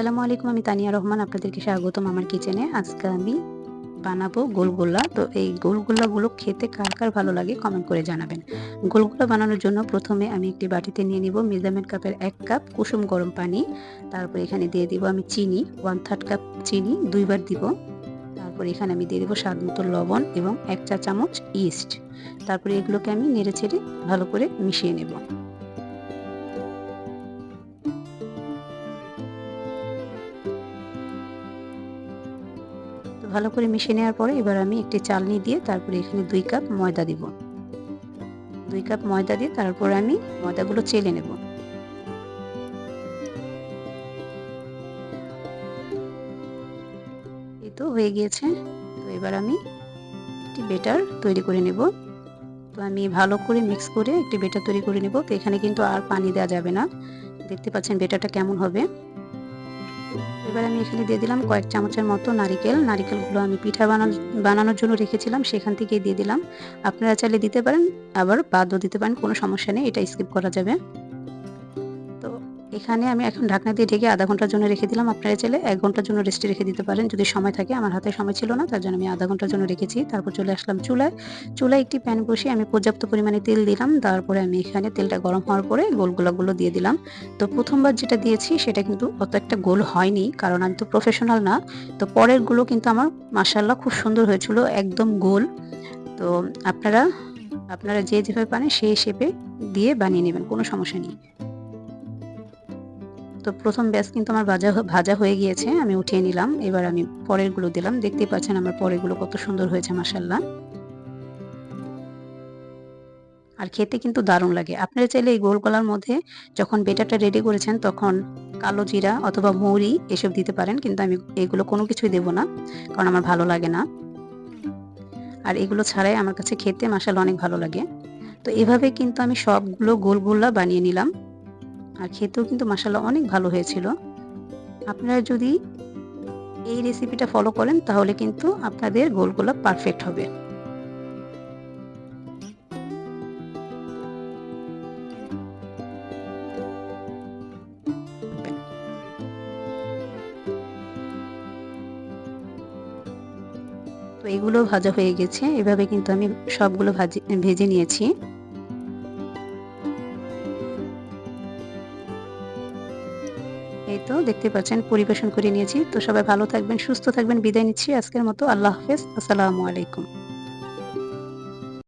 আসসালামু আলাইকুম, আমি তানিয়া রহমান, আপনাদেরকে স্বাগতম আমার কিচেনে। আজকে আমি বানাবো গোলগোল্লা। তো এই গোলগোল্লাগুলো খেতে কার কার ভালো লাগে কমেন্ট করে জানাবেন। গোলগোল্লা বানানোর জন্য প্রথমে আমি একটি বাটিতে নিয়ে নিব মেজারমেন্ট কাপের এক কাপ কুসুম গরম পানি। তারপর এখানে দিয়ে দিব আমি চিনি ওয়ান থার্ড কাপ চিনি, দুইবার দিব। তারপর এখানে আমি দিয়ে দেবো স্বাদ মতো লবণ এবং এক চা চামচ ইস্ট তারপরে এগুলোকে আমি নেড়ে চেড়ে ভালো করে মিশিয়ে নেব। ভালো করে মিশিয়ে নেওয়ার পরে এবার আমি একটি চালনি দিয়ে তারপরে এখানে দুই কাপ ময়দা দিব। দুই কাপ ময়দা দিয়ে তারপর আমি ময়দাগুলো চেলে নেব। এই তো হয়ে গিয়েছে। তো এবার আমি একটি বেটার তৈরি করে নেব। তো আমি ভালো করে মিক্স করে একটি বেটার তৈরি করে নেব। তো এখানে কিন্তু আর পানি দেওয়া যাবে না। দেখতে পাচ্ছেন বেটারটা কেমন হবে। এবার আমি এখানে দিয়ে দিলাম কয়েক চামচের মতো নারিকেল। নারিকেলগুলো আমি পিঠা বানানো বানানোর জন্য রেখেছিলাম, সেখান থেকে দিয়ে দিলাম। আপনারা চাইলে দিতে পারেন, আবার বাদও দিতে পারেন, কোনো সমস্যা নেই, এটা স্কিপ করা যাবে। এখানে আমি এখন ঢাকনা দিয়ে ঢেকে আধা ঘণ্টার জন্য রেখে দিলাম। আপনারা চাইলে এক ঘণ্টার জন্য রেস্টে রেখে দিতে পারেন। যদি সময় থাকে, আমার হাতে সময় ছিল না, তার জন্য আমি আধা ঘণ্টার জন্য রেখেছি। তারপর চলে আসলাম চুলায়। চুলায় একটি প্যান বসিয়ে আমি পর্যাপ্ত পরিমাণে তেল দিলাম। তারপরে আমি এখানে তেলটা গরম হওয়ার পরে গোলগোলাগুলো দিয়ে দিলাম। তো প্রথমবার যেটা দিয়েছি, সেটা কিন্তু অত একটা গোল হয়নি, কারণ আমি তো প্রফেশনাল না। তো পরেরগুলো কিন্তু আমার মাসাল্লাহ খুব সুন্দর হয়েছিল, একদম গোল। তো আপনারা আপনারা যে যেভাবে পারেন, সেই শেপে দিয়ে বানিয়ে নেবেন, কোনো সমস্যা নেই। তো প্রথম ব্যাস কিন্তু আমার ভাজা ভাজা হয়ে গিয়েছে, আমি উঠিয়ে নিলাম। এবার আমি পরেরগুলো দিলাম। দেখতে পাচ্ছেন আমার পরেরগুলো কত সুন্দর হয়েছে মাসাল্লাহ আর খেতে কিন্তু দারুণ লাগে। আপনারা চাইলে এই গোল গলার মধ্যে যখন বেটারটা রেডি করেছেন, তখন কালো জিরা অথবা মৌরি এসব দিতে পারেন, কিন্তু আমি এগুলো কোনো কিছুই দেব না, কারণ আমার ভালো লাগে না। আর এগুলো ছাড়াই আমার কাছে খেতে মাসাল অনেক ভালো লাগে। তো এভাবে কিন্তু আমি সবগুলো গোল গোল্লা বানিয়ে নিলাম। আর খেতেও কিন্তু মাসাল্লাহ অনেক ভালো হয়েছিল। আপনারা যদি এই রেসিপিটা ফলো করেন, তাহলে কিন্তু আপনাদের গোলগোলা পারফেক্ট হবে। তো এগুলো ভাজা হয়ে গেছে। এভাবে কিন্তু আমি সবগুলো ভাজি, ভেজে নিয়েছি। এই তো দেখতে পাচ্ছেন, পরিবেশন করে নিয়েছি। তো সবাই ভালো থাকবেন, সুস্থ থাকবেন। বিদায় নিচ্ছি আজকের মতো। আল্লাহ হাফেজ। আসসালামু আলাইকুম।